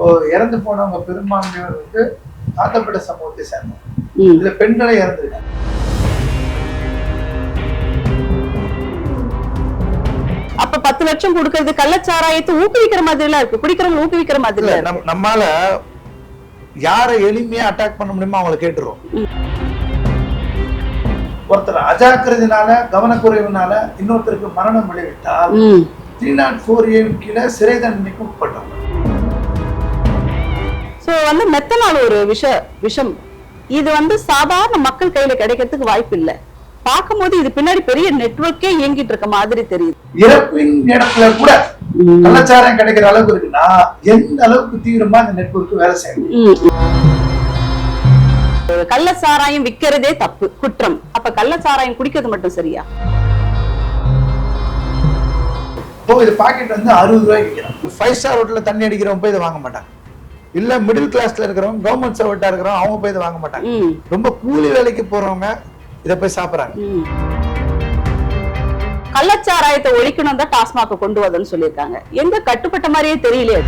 இப்போ இறந்து போனவங்க பெரும்பான்மையோர் வந்து தாத்தப்பட்ட சமூகத்தை சேர்ந்தவங்க. இதுல பெண்களே இறந்துருக்காங்க. அப்ப பத்து லட்சம் கொடுக்கறது கள்ளச்சாராயத்தை ஊக்குவிக்கிற மாதிரி எல்லாம் இருக்கு. குடிக்கிறவங்க ஊக்குவிக்கிற மாதிரி நம்மால யாரை எளிமையா அட்டாக் பண்ண முடியுமோ அவங்கள கேட்டுருவோம் ஒருத்தர் அஜாக்கிரதினால கவனக்குறைவுனால இன்னொருத்தருக்கு மரணம் விளைவித்தால் ம். த்ரீ நாட் ஃபோர் ஏன் கீழே சிறை தண்டனைக்கு உட்பட்டவங்க. வந்து மெத்தனால் ஒரு விஷ விஷம். இது வந்து சாதாரண மக்கள் கையில கிடைக்கிறதுக்கு வாய்ப்பு இல்ல. பார்க்கும்போது இது பின்னாடி பெரிய நெட்வொர்க்கே இயங்கிட்டு இருக்க மாதிரி தெரியுது. இறப்பின் இடத்துல கூட கலாச்சாரம் கிடைக்கிற அளவுக்கு இருக்குன்னா எந்த அளவுக்கு தீவிரமா இந்த நெட்வொர்க் வேலை செய்யணும் ம், ம். கள்ளச்சாராயம் விக்கிறதே தப்பு குற்றம். அப்ப கள்ளச்சாராயம் குடிக்கிறது மட்டும் சரியா? இப்போ இது பாக்கெட் வந்து அறுபது ரூபாய்க்கு விற்கிறோம் ஃபைவ் ஸ்டார் ஹோட்டல்ல தண்ணி அடிக்கிறவங்க போய் இதை வாங்க மாட்டாங்க. இல்ல மிடில் கிளாஸ்ல இருக்கிறவங்க கவர்மெண்ட் சர்வெண்டா இருக்கிறவங்க அவங்க போய் இதை வாங்க மாட்டாங்க. ரொம்ப கூலி வேலைக்கு போறவங்க இதை போய் சாப்பிடுறாங்க. கள்ளச்சாராயத்தை ஒழிக்கணும் தான் டாஸ்மாக கொண்டு வரதுன்னு சொல்லியிருக்காங்க. எங்க கட்டுப்பட்ட மாதிரியே தெரியலையே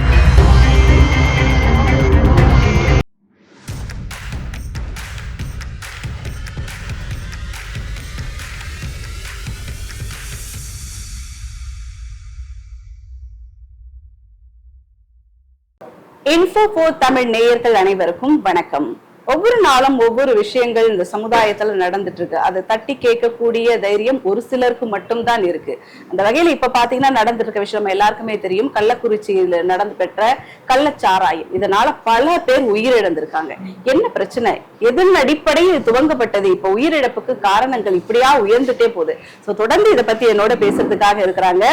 இன்ஃபோ போர் தமிழ் நேயர்கள் அனைவருக்கும் வணக்கம். ஒவ்வொரு நாளும் ஒவ்வொரு விஷயங்கள் இந்த சமுதாயத்துல நடந்துட்டு இருக்கு அதை தட்டி கேட்கக்கூடிய தைரியம் ஒரு சிலருக்கு மட்டும்தான் இருக்கு. அந்த வகையில இப்ப பாத்தீங்கன்னா நடந்துட்டு இருக்க விஷயம் நம்ம எல்லாருக்குமே தெரியும். கள்ளக்குறிச்சியில நடந்து பெற்ற கள்ளச்சாராயம். இதனால பல பேர் உயிரிழந்திருக்காங்க. என்ன பிரச்சனை? எதன் அடிப்படையில் துவங்கப்பட்டது? இப்ப உயிரிழப்புக்கு காரணங்கள் இப்படியா உயர்ந்துட்டே போகுது. சோ தொடர்ந்து இதை பத்தி என்னோட பேசுறதுக்காக இருக்கிறாங்க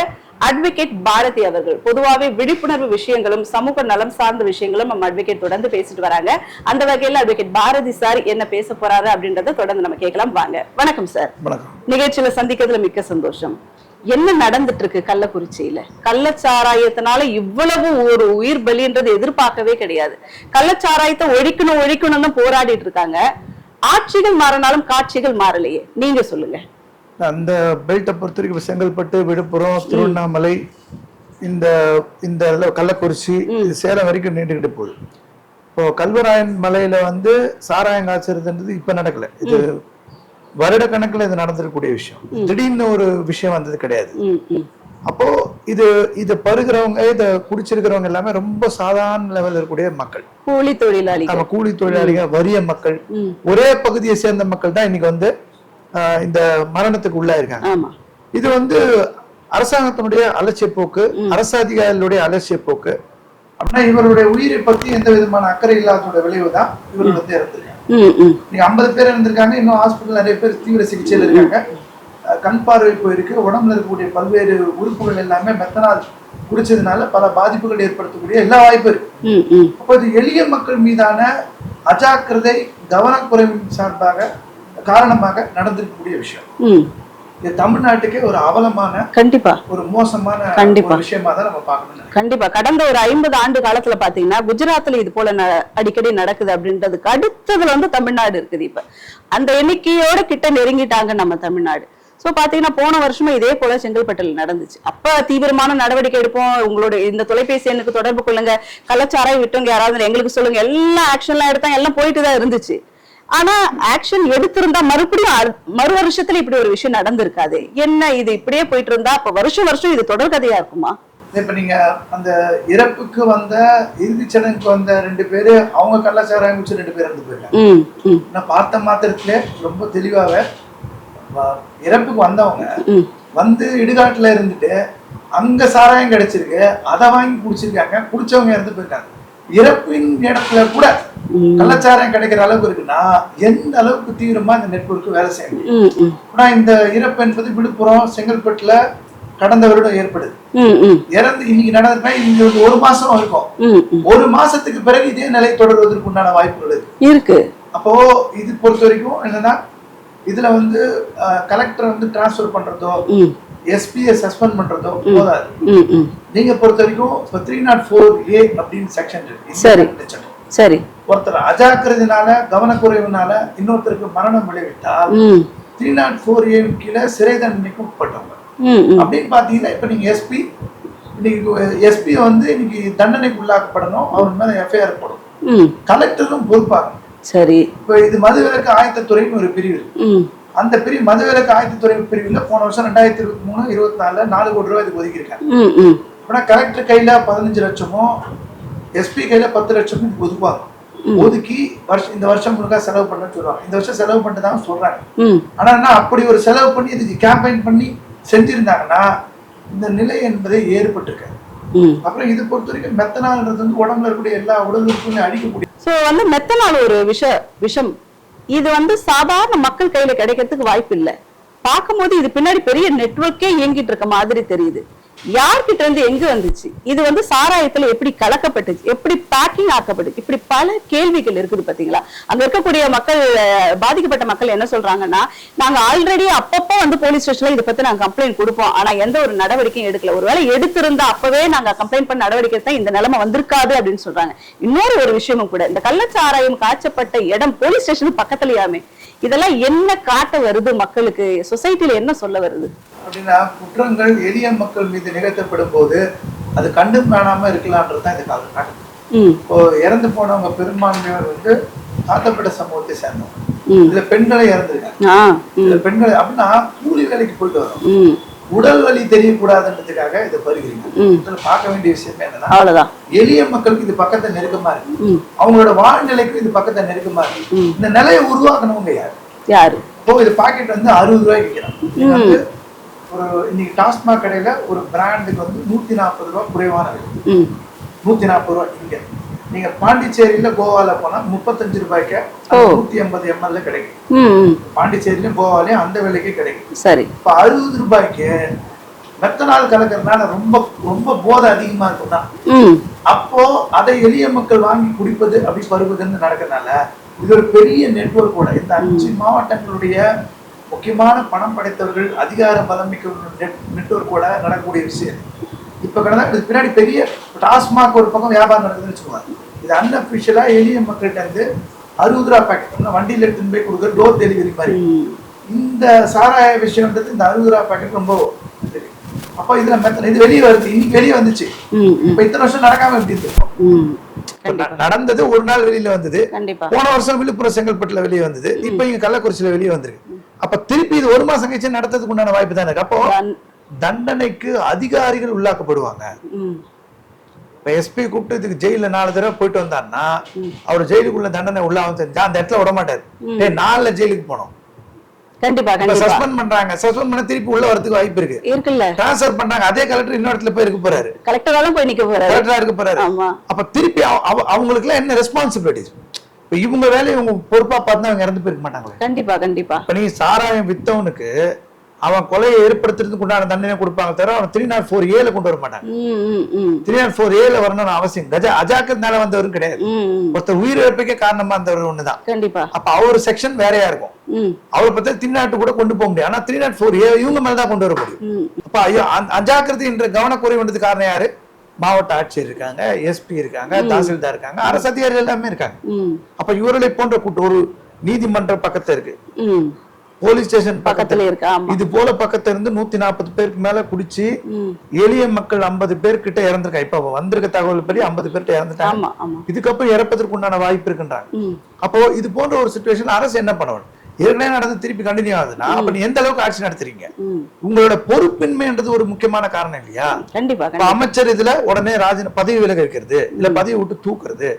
அட்வொகேட் பாரதி அவர்கள். பொதுவாவே விழிப்புணர்வு விஷயங்களும் சமூக நலம் சார்ந்த விஷயங்களும் நம்ம அட்வொகேட் தொடர்ந்து பேசிட்டு வராங்க. அந்த வகையில அட்வொகேட் பாரதி சார் என்ன பேச போறாரு அப்படின்றத தொடர்ந்து நம்ம கேட்கலாம். வாங்க. வணக்கம் சார் நிகழ்ச்சியில சந்திக்கிறதுல மிக்க சந்தோஷம். என்ன நடந்துட்டு இருக்கு கள்ளக்குறிச்சியில? கள்ளச்சாராயத்தினால இவ்வளவு ஒரு உயிர் பலின்றது எதிர்பார்க்கவே கிடையாது. கள்ளச்சாராயத்தை ஒழிக்கணும் ஒழிக்கணும்னு போராடிட்டு இருக்காங்க. ஆட்சிகள் மாறினாலும் காட்சிகள் மாறலையே. நீங்க சொல்லுங்க. அந்த பெல்ட்டை பொறுத்த வரைக்கும் செங்கல்பட்டு விழுப்புரம் திருவண்ணாமலை இந்த இந்த கள்ளக்குறிச்சி சேலம் வரைக்கும் நீண்டுகிட்டு போகுது. இப்போ கல்வராயன் மலையில வந்து சாராயம் காய்ச்சறதுன்றது இப்ப நடக்கல. இது வருட கணக்குல இது நடந்திருக்கக்கூடிய விஷயம். திடீர்னு ஒரு விஷயம் வந்தது கிடையாது. அப்போ இது இது பருகிறவங்க இதை குடிச்சிருக்கிறவங்க எல்லாமே ரொம்ப சாதாரண லெவலில் இருக்கக்கூடிய மக்கள். கூலி தொழிலாளிகள். நம்ம கூலி தொழிலாளிகள் வறிய மக்கள். ஒரே பகுதியை சேர்ந்த மக்கள் தான் இன்னைக்கு வந்து இந்த மரணத்துக்கு உள்ளாயிருக்காங்க இது வந்து அரசாங்கத்தினுடைய அலட்சிய போக்கு அரசு அதிகாரிகளுடைய அலட்சிய போக்கு. அப்படின்னா இவருடைய உயிரை பத்தி எந்த விதமான அக்கறை இல்லாததோட விளைவு தான் இவர் வந்து இறந்திருக்காங்க நீங்க ஐம்பது பேர் இருந்திருக்காங்க இன்னும் ஹாஸ்பிட்டல் நிறைய பேர் தீவிர சிகிச்சையில் இருக்காங்க. கண் பார்வை போயிருக்கு உடம்புல இருக்கக்கூடிய பல்வேறு உறுப்புகள் எல்லாமே மெத்தனால் குடிச்சதுனால பல பாதிப்புகள் ஏற்படுத்தக்கூடிய எல்லா வாய்ப்பும் இருக்கு. அப்போ இது எளிய மக்கள் மீதான அஜாக்கிரதை கவனக்குறைவின் சார்பாக காரணமாக நடந்திருக்கக்கூடிய விஷயம். இது தமிழ்நாட்டுக்கே ஒரு அவலமான கண்டிப்பா. ஒரு மோசமான கண்டிப்பா. விஷயமா தான் நம்ம பார்க்கணும் கண்டிப்பா. கடந்த ஒரு ஐம்பது ஆண்டு காலத்துல பாத்தீங்கன்னா குஜராத்ல இது போல அடிக்கடி நடக்குது அப்படின்றதுக்கு அடுத்ததுல வந்து தமிழ்நாடு இருக்குது இப்ப. அந்த எண்ணிக்கையோட கிட்ட நெருங்கிட்டாங்க நம்ம தமிழ்நாடு. சோ பாத்தீங்கன்னா போன வருஷமும் இதே போல செங்கல்பட்டுல நடந்துச்சு. அப்ப தீவிரமான நடவடிக்கை எடுப்போம். உங்களோட இந்த தொலைபேசி எண்ணுக்கு தொடர்பு கொள்ளுங்க. கள்ளச்சாராயம் விட்டவங்க யாராவது எங்களுக்கு சொல்லுங்க. எல்லா ஆக்ஷன்லாம் எடுத்தா எல்லாம் போயிட்டு தான் இருந்துச்சு. ஆனா ஆக்ஷன் எடுத்திருந்தா மறுபடியும் மறு வருஷத்துல இப்படி ஒரு விஷயம் நடந்திருக்காது. என்ன இது இப்படியே போயிட்டு இருந்தா அப்ப வருஷம் வருஷம் இது தொடர்கதையா இருக்குமா? இப்ப நீங்க அந்த இறப்புக்கு வந்த இறுதிச் சடங்குக்கு வந்த ரெண்டு பேரு அவங்க கலாச்சாரம் குடிச்சு ரெண்டு பேர் இறந்து ம் ம். நான் பார்த்த மாத்திரத்திலே ரொம்ப தெளிவாக இறப்புக்கு வந்தவங்க வந்து இடுகாட்டுல இருந்துட்டு அங்க சாராயம் கிடைச்சிருக்கு அதை வாங்கி குடிச்சிருக்காங்க குடிச்சவங்க இறந்து போயிருக்காங்க இறப்பின் இடத்துல கூட ம். கள்ளச்சாராயம் கிடைக்கிற அளவுக்கு இருக்குன்னா எந்த அளவுக்கு தீவிரமா இந்த நெட்வொர்க் வேலை செய்யணும் ஆனா இந்த இறப்பு என்பது விழுப்புரம் செங்கல்பட்டுல கடந்த வருடம் ஏற்படுது. இறந்து இன்னைக்கு நடந்திருக்கா? இங்க ஒரு ஒரு மாசம் இருக்கும். ஒரு மாசத்துக்கு பிறகு இதே நிலை தொடர்வதற்கு உண்டான வாய்ப்புகள் இருக்கு. அப்போ இது பொறுத்த வரைக்கும் என்னன்னா இதுல வந்து கலெக்டர் வந்து டிரான்ஸ்ஃபர் பண்றதோ எஸ்பியை சஸ்பெண்ட் பண்றதோ போதாது. நீங்க பொறுத்த வரைக்கும் இப்போ த்ரீ நாட் ஃபோர் ஏ அப்படின்னு செக்ஷன் இருக்கு. சரி. ஒருத்தர் அஜாக்கிரதினால கவனக்குறைவுனால இன்னொருத்தருக்கு மரணம் விளைவித்தால் ம், த்ரீ நாட் ஃபோர் ஏ கீழே சிறை தண்டனைக்கு உட்பட்டவங்க. அப்படின்னு பாத்தீங்கன்னா இப்ப நீங்க எஸ்பி இன்னைக்கு எஸ்பி வந்து இன்னைக்கு தண்டனைக்கு உள்ளாக்கப்படணும். அவர் மேல எஃப்ஐஆர் போடணும். ம். கலெக்டரும் பொறுப்பாங்க. சரி. இப்போ இது மதுவிலக்கு ஆயத்தத்துறைன்னு ஒரு பிரிவு அந்த பிரிவு மதுவிலக்கு ஆயத்தத்துறை பிரிவில் போன வருஷம் ரெண்டாயிரத்தி இருபத்தி மூணு இருபத்தி நாலுல நாலு கோடி ரூபாய் இதுக்கு ஒதுக்கியிருக்காங்க. அப்படின்னா கலெக்டர் கையில பதினஞ்சு லட்சமும் எஸ்பி கையில பத்து லட்சமும் இதுக்கு ஒதுக்குவாங்க. ஒதுக்கி வருஷம் இந்த வருஷம் முழுக்க செலவு பண்ணணும்னு சொல்லுவாங்க. இந்த வருஷம் செலவு பண்ணிட்டு சொல்றாங்க. ஆனா என்ன அப்படி ஒரு செலவு பண்ணி இதுக்கு கேம்பெயின் பண்ணி செஞ்சிருந்தாங்கன்னா இந்த நிலை என்பதை ஏற்பட்டிருக்காது அப்புறம் இது பொறுத்த வரைக்கும் மெத்தனால்ன்றது வந்து உடம்புல இருக்கக்கூடிய எல்லா உடலுறுப்புகளையும் அழிக்கக்கூடிய சோ வந்து மெத்தனால் ஒரு விஷ விஷம். இது வந்து சாதாரண மக்கள் கையில கிடைக்கிறதுக்கு வாய்ப்பு இல்ல பார்க்கும்போது இது பின்னாடி பெரிய நெட்ஒர்க்கே இயங்கிட்டு இருக்க மாதிரி தெரியுது. யார்கிட்ட இருந்து எங்க வந்துச்சு? இது வந்து சாராயத்துல எப்படி கலக்கப்பட்டுச்சு? எப்படி பேக்கிங் ஆக்கப்பட்டுச்சு இப்படி பல கேள்விகள் இருக்குது பாத்தீங்களா? அங்க இருக்கக்கூடிய மக்கள் பாதிக்கப்பட்ட மக்கள் என்ன சொல்றாங்கன்னா நாங்க ஆல்ரெடி அப்பப்போ வந்து போலீஸ் ஸ்டேஷன்ல இதை பத்தி நாங்க கம்ப்ளைண்ட் கொடுப்போம். ஆனா எந்த ஒரு நடவடிக்கையும் எடுக்கல. ஒருவேளை எடுத்திருந்தா அப்பவே நாங்க கம்ப்ளைண்ட் பண்ண நடவடிக்கை தான் இந்த நிலைமை வந்திருக்காது அப்படின்னு சொல்றாங்க. இன்னொரு ஒரு விஷயமும் கூட இந்த கள்ளச்சாராயம் காய்ச்சப்பட்ட இடம் போலீஸ் ஸ்டேஷனுக்கு பக்கத்துலயாமே. இதெல்லாம் என்ன காட்ட வருது மக்களுக்கு? சொசைட்டில என்ன சொல்ல வருது? அப்படின்னா குற்றங்கள் எளிய மக்கள் மீது நிகழ்த்தப்படும் போது அது கண்டும் காணாம இருக்கலான்றது தான் இந்த காலம் காட்டுது இப்போ இறந்து போனவங்க பெரும்பான்மையோர் வந்து தாத்தப்பட்ட சமூகத்தை சேர்ந்தவங்க. இதுல பெண்களே இறந்துருக்காங்க. இதுல பெண்கள் அப்படின்னா கூலி வேலைக்கு போயிட்டு வரோம் உடல் வலி தெரியக்கூடாதுன்றதுக்காக இதை பருகிறீங்க இதுல பார்க்க வேண்டிய விஷயம் என்னன்னா எளிய மக்களுக்கு இது பக்கத்தை நெருக்கமா இருக்கு. அவங்களோட வாழ்நிலைக்கு இது பக்கத்தை நெருக்கமா இருக்கு. இந்த நிலையை உருவாக்கணவங்க யாரு? யாரு? இப்போ இது பாக்கெட் வந்து அறுபது ரூபாய்க்கு விற்கிறான் ஒரு இன்னைக்கு டாஸ்மாக் கடையில ஒரு பிராண்டுக்கு வந்து நூத்தி நாற்பது ரூபாய் குறைவான விலை. நூத்தி நாற்பது ரூபாய் இங்க நீங்க பாண்டிச்சேரியில கோவால போனா முப்பத்தஞ்சு ரூபாய்க்கு. நூத்தி எண்பது எம்எல்ல கிடைக்கும். பாண்டிச்சேரியிலும் கோவாலையும் அந்த விலைக்கு கிடைக்கும். சரி. இப்ப அறுபது ரூபாய்க்கு மெத்தனால் கலக்கறதுனால ரொம்ப ரொம்ப போதை அதிகமா இருக்கும்னா ம். அப்போ அதை எளிய மக்கள் வாங்கி குடிப்பது அப்படி பருவதுன்னு நடக்கிறதுனால இது ஒரு பெரிய நெட்வொர்க் கூட. இந்த அஞ்சு மாவட்டங்களுடைய முக்கியமான பணம் படைத்தவர்கள் அதிகார பலம் மிக்க நெட்வொர்க் கூட நடக்கக்கூடிய விஷயம். இப்ப கடந்த இதுக்கு பின்னாடி பெரிய டாஸ்மாக் ஒரு பக்கம் வியாபாரம் நடக்குதுன்னு வச்சுக்கோங்க. இது அன்அபிஷியலா எளிய மக்கள்கிட்ட இருந்து அறுபது ரூபா பேக்கெட் வண்டியில எடுத்துன்னு போய் கொடுக்குற டோர் டெலிவரி மாதிரி. இந்த சாராய விஷயம்ன்றது இந்த அறுபது ரூபா பேக்கெட் ரொம்ப தெரியும் அப்போ இதுல மெத்தன இது வெளியே வருது. இன்னைக்கு வெளியே வந்துச்சு. இப்ப இத்தனை வருஷம் நடக்காம எப்படி இருக்கும் ம். இப்ப ந- நடந்தது ஒரு நாள் வெளியில வந்தது. போன வருஷம் விழுப்புரம் செங்கல்பட்டுல வெளியே வந்தது. இப்ப இங்க கள்ளக்குறிச்சியில வெளியே வந்திருக்கு. அப்ப திருப்பி இது ஒரு மாசம் கழிச்சு நடத்துறதுக்கு உண்டான வாய்ப்பு தானே இருக்கு. அப்போ தண்டனைக்கு அதிகாரிகள் உள்ளாக்கப்படுவாங்க. இப்ப எஸ்பி கூப்பிட்டு இதுக்கு ஜெயில நாலு தடவை போயிட்டு வந்தாருன்னா அவர் ஜெயிலுக்குள்ள தண்டனை உள்ள வந்து அந்த இடத்துல விட மாட்டாரு. டேய் நாலுல ஜெயிலுக்கு போனோம். கண்டிப்பா சஸ்பெண்ட் பண்றாங்க. சஸ்பெண்ட் பண்ண திருப்பி உள்ள வரதுக்கு வாய்ப்பு இருக்கு. இருக்குல்ல. டிரான்ஸ்ஃபர் பண்றாங்க அதே கலெக்டர் இன்னொரு இடத்துல போய் இருக்க போறாரு. கலெக்டராலும் போய் நிக்க போறாரு. கலெக்டரா இருக்க போறாரு. அப்ப திருப்பி அவங்களுக்கு எல்லாம் என்ன ரெஸ்பான்சிபிலிட்டிஸ் இப்ப இவங்க வேலையை இவங்க பொறுப்பா பார்த்து அவங்க இறந்து போயிருக்க மாட்டாங்களே. கண்டிப்பா கண்டிப்பா. இப்ப சாராயம் வித்தவனுக்கு அவன் கொலையை ஏற்படுத்துறதுக்கு உண்டான தண்டனை கொடுப்பாங்க தவிர அவன் த்ரீ நாட் ஃபோர் ஏல கொண்டு வர மாட்டாங்க த்ரீ நாட் ஃபோர் ஏல வரணும்னு அவசியம் கஜா அஜாக்கிரனால வந்தவரும் கிடையாது. ஒருத்தர் உயிரிழப்புக்கே காரணமா இருந்தவர் ஒண்ணுதான். கண்டிப்பா. அப்ப அவர் செக்ஷன் வேறையா இருக்கும். அவரை பத்தி திருநாட்டு கூட கொண்டு போக முடியும் ஆனா த்ரீ நாட் ஃபோர் ஏ இவங்க மேலதான் கொண்டு வர முடியும். அப்ப ஐயோ அஜாக்கிரதை என்ற கவனக்குறைவுன்றதுக்கு காரணம் யாரு? மாவட்ட ஆட்சியர் இருக்காங்க எஸ்பி இருக்காங்க தாசில்தார் இருக்காங்க அரசு அதிகாரிகள் எல்லாமே இருக்காங்க. அப்ப இவர்களை போன்ற கூட்டம் ஒரு நீதிமன்ற பக்கத்துல இருக்கு. போலீஸ் ஸ்டேஷன் பக்கத்துல. இருக்கு இது போல பக்கத்துல இருந்து நூத்தி நாற்பது பேருக்கு மேல குடிச்சு எளிய மக்கள் ஐம்பது பேர் கிட்ட இறந்திருக்காங்க இப்ப வந்திருக்க தகவல் படி ஐம்பது பேர்கிட்ட இறந்துட்டாங்க. இதுக்கப்புறம் இறப்பதற்கு உண்டான வாய்ப்பு இருக்குன்றாங்க. அப்போ இது போன்ற ஒரு சுச்சுவேஷன் அரசு என்ன பண்ணணும்? ஏற்கனவே நடந்து திருப்பி கண்டினியூ ஆகுதுன்னா அப்ப நீ எந்த அளவுக்கு ஆட்சி நடத்துறீங்க? உங்களோட பொறுப்பின்மைன்றது ஒரு முக்கியமான காரணம் இல்லையா? கண்டிப்பா அமைச்சர் இதுல உடனே ராஜின பதவி விலக இருக்கிறது இல்ல பதவி விட்டு தூக்குறது.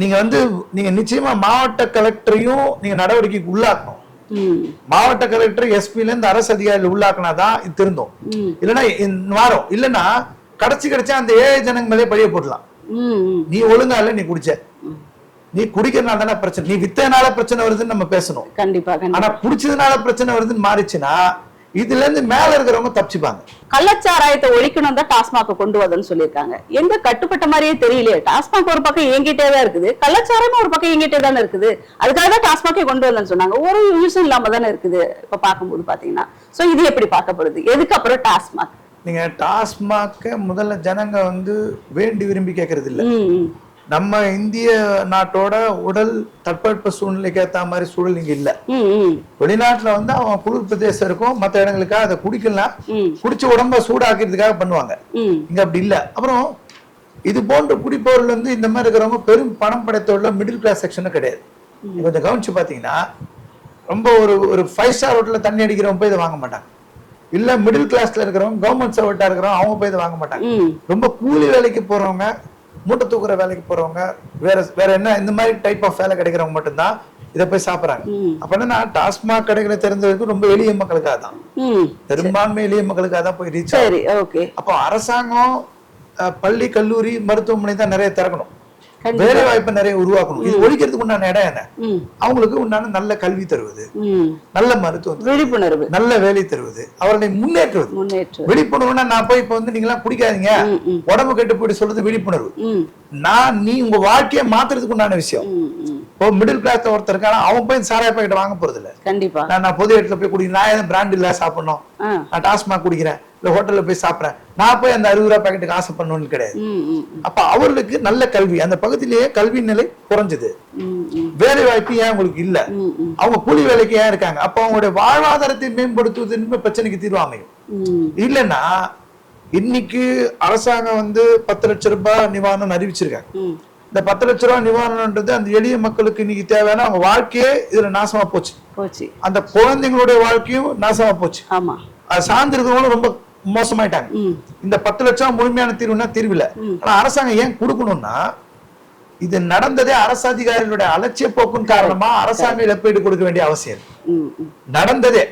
நீங்க வந்து நீங்க நிச்சயமா மாவட்ட கலெக்டரையும் நீங்க நடவடிக்கைக்கு உள்ளாக்கணும். மாவட்ட கலெக்டர் எஸ்பில இருந்து அரசு அதிகாரிகள் உள்ளாக்குனாதான் இது திருந்தும். இல்லைன்னா வாரம் இல்லைன்னா கடைசி கிடைச்சா அந்த ஏழை ஜனங்க மேலே பழிய போடலாம் நீ ஒழுங்கா இல்ல நீ குடிச்ச. நீ குடிக்கிறதுனால தானே பிரச்சனை. நீ வித்தனால பிரச்சனை வருதுன்னு நம்ம பேசணும். கண்டிப்பா. ஆனா குடிச்சதுனால பிரச்சனை வருதுன்னு மாறிச்சுன்னா இதுல இருந்து மேல இருக்கிறவங்க தப்பிச்சுப்பாங்க. கள்ளச்சாராயத்தை ஒழிக்கணும் தான் டாஸ்மாக கொண்டு வரதுன்னு சொல்லியிருக்காங்க. எங்க கட்டுப்பட்ட மாதிரியே தெரியலையே. டாஸ்மாக் ஒரு பக்கம் இயங்கிட்டே தான் இருக்குது. கள்ளச்சாரமும் ஒரு பக்கம் இயங்கிட்டே தானே இருக்குது. அதுக்காக தான் டாஸ்மாக்கே கொண்டு வரலன்னு சொன்னாங்க. ஒரு யூஸும் இல்லாம தானே இருக்குது. இப்ப பார்க்கும்போது பாத்தீங்கன்னா சோ இது எப்படி பார்க்கப்படுது? எதுக்கு அப்புறம் டாஸ்மாக்? நீங்க டாஸ்மாக முதல்ல ஜனங்க வந்து வேண்டி விரும்பி கேட்கறது இல்ல. நம்ம இந்திய நாட்டோட உடல் தட்பவெட்ப சூழ்நிலைக்கு ஏத்த மாதிரி சூழல் இங்க இல்ல. வெளிநாட்டுல வந்து அவன் குளிர் பிரதேசம் இருக்கும் மத்த இடங்களுக்காக அதை குடிக்கலாம் குடிச்சு உடம்ப சூடாக்கிறதுக்காக பண்ணுவாங்க. இங்க அப்படி இல்ல. அப்புறம் இது போன்ற குடிப்பவர்கள் வந்து இந்த மாதிரி இருக்கிறவங்க பெரும் பணம் படைத்தவர்கள மிடில் கிளாஸ் செக்ஷனும் கிடையாது. கொஞ்சம் கவனிச்சு பாத்தீங்கன்னா ரொம்ப ஒரு ஒரு ஃபைவ் ஸ்டார் ஹோட்டல்ல தண்ணி அடிக்கிறவங்க போய் இதை வாங்க மாட்டாங்க. இல்ல மிடில் கிளாஸ்ல இருக்கிறவங்க கவர்மெண்ட் சர்வெண்டா இருக்கிறவங்க அவங்க போய் இதை வாங்க மாட்டாங்க. ரொம்ப கூலி வேலைக்கு போறவங்க மூட்டை தூக்குற வேலைக்கு போறவங்க வேற வேற என்ன இந்த மாதிரி டைப் ஆஃப் வேலை கிடைக்கிறவங்க மட்டும்தான் இதை போய் சாப்பிடுறாங்க. அப்ப என்னன்னா டாஸ்மாக் கடைகளை தெரிஞ்ச வரைக்கும் ரொம்ப எளிய மக்களுக்காக தான். பெரும்பான்மை எளிய மக்களுக்காக தான் போய் ரீச் சரி ஓகே அப்போ அரசாங்கம் பள்ளி கல்லூரி மருத்துவமனை தான் நிறைய திறக்கணும். வேலை வாய்ப்பை நிறைய உருவாக்கணும். இது ஒழிக்கிறதுக்கு உண்டான இடம் என்ன? அவங்களுக்கு உண்டான நல்ல கல்வி தருவது. நல்ல மருத்துவம் விழிப்புணர்வு. நல்ல வேலை தருவது. அவர்களை முன்னேற்றுவது. விழிப்புணர்வுனா நான் போய் இப்ப வந்து நீங்க எல்லாம் குடிக்காதீங்க உடம்பு கெட்டு போயிட்டு சொல்றது விழிப்புணர்வு. நான் நீ உங்க வாழ்க்கையை மாத்துறதுக்கு உண்டான விஷயம். இப்போ மிடில் கிளாஸ்ல ஒருத்தர் இருக்கானா அவன் போய் சாராய பாக்கெட் வாங்க போறது இல்ல கண்டிப்பா. நான் நான் பொது இடத்துல போய் குடிக்கிறேன் நான் ஏன் பிராண்ட் இல்ல சாப்பிடணும். நான் டாஸ்மாக் குடிக்கிறேன் இல்ல ஹோட்டல்ல போய் சாப்பிடுறேன். நான் போய் அந்த அறுபது ரூபாய் பாக்கெட்டுக்கு ஆசை பண்ணணும்னு கிடையாது அப்ப அவர்களுக்கு நல்ல கல்வி அந்த பகுதியிலேயே கல்வி நிலை குறைஞ்சது. வேலை வாய்ப்பு ஏன் உங்களுக்கு இல்ல? அவங்க கூலி வேலைக்கு ஏன் இருக்காங்க? அப்ப அவங்களுடைய வாழ்வாதாரத்தை மேம்படுத்துவது பிரச்சனைக்கு தீர்வு அமையும். இல்லைன்னா இன்னைக்கு அரசாங்கம் வந்து பத்து லட்சம் ரூபாய் நிவாரணம் அறிவிச்சிருக்காங்க. இந்த பத்து லட்ச ரூபாய் நிவாரணம்ன்றது அந்த எளிய மக்களுக்கு இன்னைக்கு தேவையான அவங்க வாழ்க்கையே இதுல நாசமா போச்சு. போச்சு. அந்த குழந்தைங்களுடைய வாழ்க்கையும் நாசமா போச்சு. ஆமா. அது சார்ந்திருக்கிறவங்களும் ரொம்ப மோசமாயிட்டாங்க. இந்த பத்து லட்சம் முழுமையான தீர்வுனா தீர்வு இல்ல ஆனா அரசாங்கம் ஏன் கொடுக்கணும்னா இது நடந்ததே அரசு அதிகாரிகளுடைய அலட்சிய போக்கும் காரணமா அரசாங்கம் இழப்பீடு கொடுக்க வேண்டிய அவசியம். நடந்ததே.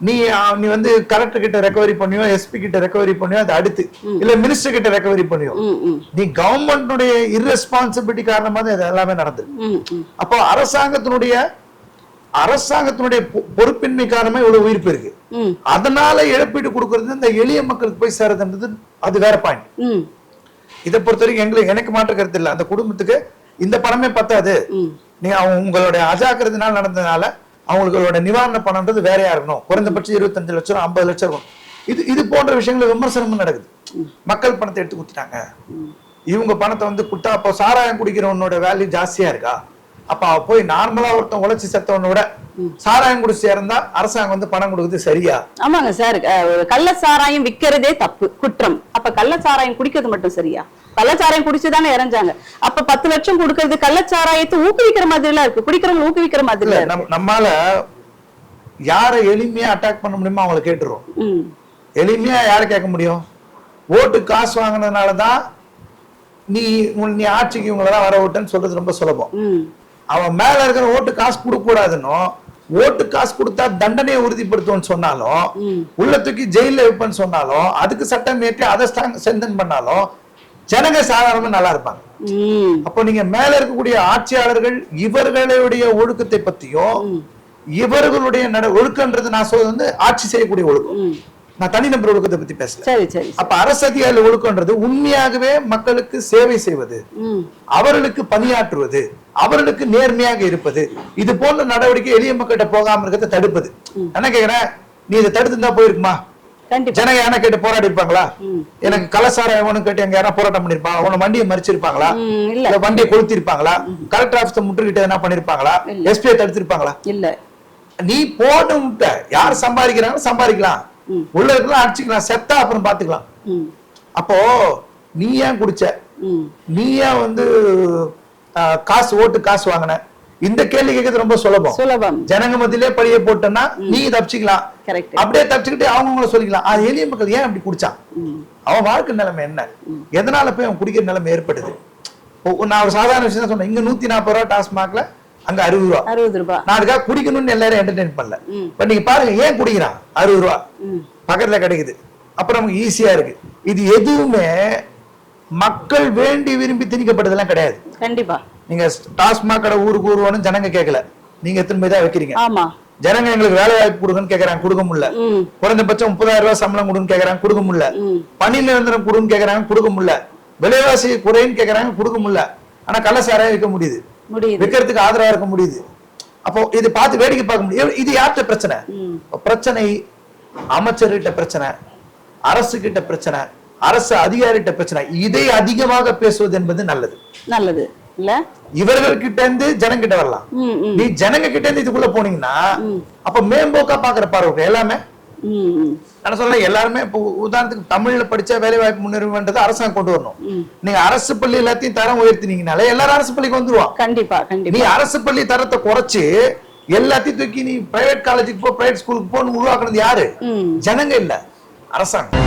நீ நீ வந்து கலெக்டர் கிட்ட ரெக்கவரி பண்ணியோ எஸ்பி கிட்ட ரெக்கவரி பண்ணியோ அது அடுத்து. இல்ல மினிஸ்டர் கிட்ட ரெக்கவரி பண்ணியோ. நீ கவர்மெண்ட்டுடைய irresponsibility காரணமா தான் இது எல்லாமே நடந்தது. அப்போ அரசாங்கத்தினுடைய அரசாங்கத்தினுடைய பொறுப்பின்மை காரணமா இவ்வளவு உயிர்ப்பு இருக்கு ம். அதனால இழப்பீடு கொடுக்கறது இந்த எளிய மக்களுக்கு போய் சேரதுன்றது அது வேற பாயிண்ட் இதை பொறுத்த வரைக்கும் எங்களுக்கு எனக்கு மாற்று கருத்து இல்லை. அந்த குடும்பத்துக்கு இந்த பணமே பத்தாது. நீங்க உங்களுடைய அஜாக்கிரத்தினால் நடந்ததுனால அவங்களோட நிவாரண பணம்ன்றது வேறையா இருக்கணும்? குறைந்தபட்சம் இருபத்தஞ்சு லட்சம் ஐம்பது லட்சம் இருக்கும் இது இது போன்ற விஷயங்கள் விமர்சனமும் நடக்குது. மக்கள் பணத்தை எடுத்து கொடுத்துட்டாங்க. இவங்க பணத்தை வந்து கொடுத்தா அப்போ சாராயம் குடிக்கிறவனோட வேல்யூ ஜாஸ்தியா இருக்கா? அப்ப அவ போய் நார்மலா ஒருத்தன் உழைச்சி செத்தவனோட சாராயம் குடிச்சு இறந்தா அரசாங்கம் வந்து பணம் கொடுக்குறது சரியா? ஆமாங்க சார். கள்ள சாராயம் விக்கிறதே தப்பு குற்றம். அப்ப கள்ள சாராயம் குடிக்கிறது மட்டும் சரியா? கள்ளச்சாராயம் குடிச்சுதானே இறஞ்சாங்க. அப்ப பத்து லட்சம் கொடுக்கறது கள்ளச்சாராயத்தை ஊக்குவிக்கிற மாதிரி எல்லாம் இருக்கு. குடிக்கிறவங்க ஊக்குவிக்கிற மாதிரி நம்மால யாரை எளிமையா அட்டாக் பண்ண முடியுமோ அவங்களை கேட்டுருவோம். எளிமையா யாரை கேட்க முடியும்? ஓட்டு காசு வாங்கினதுனால தான் நீ நீ ஆட்சிக்கு இவங்களை தான் வர விட்டேன்னு சொல்றது ரொம்ப சுலபம். அவன் மேல இருக்கிற ஓட்டு காசு கொடுக்க கூடாதுன்னும் ஓட்டு காசு கொடுத்தா தண்டனையை உறுதிப்படுத்தும்னு சொன்னாலும் உள்ள தூக்கி ஜெயில வைப்பேன்னு சொன்னாலும் அதுக்கு சட்டம் ஏற்றி அதை செந்தன் பண்ணாலும் ஜனங்க சாதாரணமா நல்லா இருப்பாங்க. அப்போ நீங்க மேல இருக்கக்கூடிய ஆட்சியாளர்கள் இவர்களுடைய ஒழுக்கத்தை பத்தியும் இவர்களுடைய நட ஒழுக்கன்றது நான் சொல்றது வந்து ஆட்சி செய்யக்கூடிய ஒழுக்கம். நான் தனிநபர் ஒழுக்கத்தை பத்தி சரி அப்ப அரசு அதிகாரி ஒழுக்கம்ன்றது உண்மையாகவே மக்களுக்கு சேவை செய்வது. அவர்களுக்கு பணியாற்றுவது. அவர்களுக்கு நேர்மையாக இருப்பது. இது போன்ற நடவடிக்கை எளிய மக்கள்கிட்ட போகாம இருக்கிறத தடுப்பது. என்ன கேக்குறேன்? நீ இதை தடுத்துருந்தா போயிருக்குமா? கண்டிப்பா ஜனங்க யாரா கேட்டு போராடி இருப்பாங்களா? எனக்கு கலசாரம் எவனும் கேட்டு எங்க யாரா போராட்டம் பண்ணிருப்பாங்க உன வண்டியை மறிச்சிருப்பாங்களா? இல்ல. வண்டியை கொளுத்திருப்பாங்களா? கலெக்டர் ஆபீஸ் முற்றுகிட்டு என்ன பண்ணிருப்பாங்களா. எஸ்பிஐ தடுத்திருப்பாங்களா? இல்ல. நீ போட்டு விட்ட. யார் சம்பாதிக்கிறாங்க சம்பாதிக்கலாம். உள்ள இருக்கலாம் அடிச்சுக்கலாம். செத்தா அப்புறம் பாத்துக்கலாம். அப்போ நீ ஏன் குடிச்ச? நீ ஏன் வந்து காசு ஓட்டு காசு வாங்கின? இந்த கேள்வி கேட்கறது ரொம்ப சுலபம். சுலபம். ஜனங்க மத்தியிலே பழிய போட்டோம்னா நீ தப்பிச்சுக்கலாம். கரெக்ட் அப்படியே தப்பிச்சுக்கிட்டு அவங்கவுங்கள சொல்லிக்கலாம். அது எளிய மக்கள் ஏன் அப்படி குடிச்சான்? அவன் வாழ்க்கை நிலைமை என்ன? எதனால போய் அவன் குடிக்கிற நிலைமை ஏற்படுது நான் ஒரு சாதாரண விஷயம் தான் சொன்னேன். இங்க நூத்தி நாற்பது ரூபா டாஸ்மாக்ல அங்க அறுபது ரூபா. அறுபது ரூபாய் நான் அதுக்காக குடிக்கணும்னு எல்லாரும் என்டர்டைன் பண்ணல. இப்ப நீங்க பாருங்க ஏன் குடிக்கிறான்? அறுபது ரூபா. பக்கத்துல கிடைக்குது. அப்புறம் நமக்கு ஈஸியா இருக்கு. இது எதுவுமே மக்கள் வேண்டி விரும்பி திணிக்கப்பட்டதெல்லாம் கிடையாது. கண்டிப்பா. நீங்க டாஸ்மாக் கடை ஊருக்கு ஊருவானு ஜனங்க கேட்கல நீங்க எத்தனை போய் தான் வைக்கிறீங்க? ஆமா. ஜனங்க எங்களுக்கு வேலை வாய்ப்பு கொடுங்கன்னு கேக்குறாங்க கொடுக்க முடியல. குறைந்தபட்சம் முப்பதாயிரம் ரூபாய் சம்பளம் கொடுன்னு கேக்குறாங்க கொடுக்க முடியல. பணி நிரந்தரம் கொடுன்னு கேக்குறாங்க கொடுக்க முடியல. விலைவாசி குறைன்னு கேக்குறாங்க கொடுக்க முடியல. ஆனா கள்ளசாராயம் விற்க முடியுது. முடியுது. விற்கிறதுக்கு ஆதரவா இருக்க முடியுது. அப்போ இது பார்த்து வேடிக்கை பார்க்க முடியும். இது யார்கிட்ட பிரச்சனை? பிரச்சனை அமைச்சர்கிட்ட பிரச்சனை அரசு கிட்ட பிரச்சனை அரசு அதிகாரிகிட்ட பிரச்சனை. இதை அதிகமாக பேசுவது என்பது நல்லது. நல்லது. இல்ல? இவர்கள் கிட்ட இருந்து ஜனங்கிட்ட வரலாம். நீ ஜனங்க கிட்ட இருந்து இதுக்குள்ள போனீங்கன்னா அப்ப மேம்போக்கா பாக்குற பார்வை எல்லாமே. நான் சொல்றேன் எல்லாருமே இப்போ உதாரணத்துக்கு தமிழ்ல படிச்சா வேலை வாய்ப்பு முன்னுரிமைன்றதை அரசாங்கம் கொண்டு வரணும். நீங்க அரசு பள்ளி எல்லாத்தையும் தரம் உயர்த்தினீங்கனாலே எல்லாரும் அரசு பள்ளிக்கு வந்துருவான் கண்டிப்பா நீ அரசு பள்ளி தரத்தை குறைச்சு எல்லாத்தையும் தூக்கி நீ பிரைவேட் காலேஜுக்கு போ பிரைவேட் ஸ்கூலுக்கு போன்னு உருவாக்குனது யாரு? ஜனங்க இல்ல அரசாங்கம்.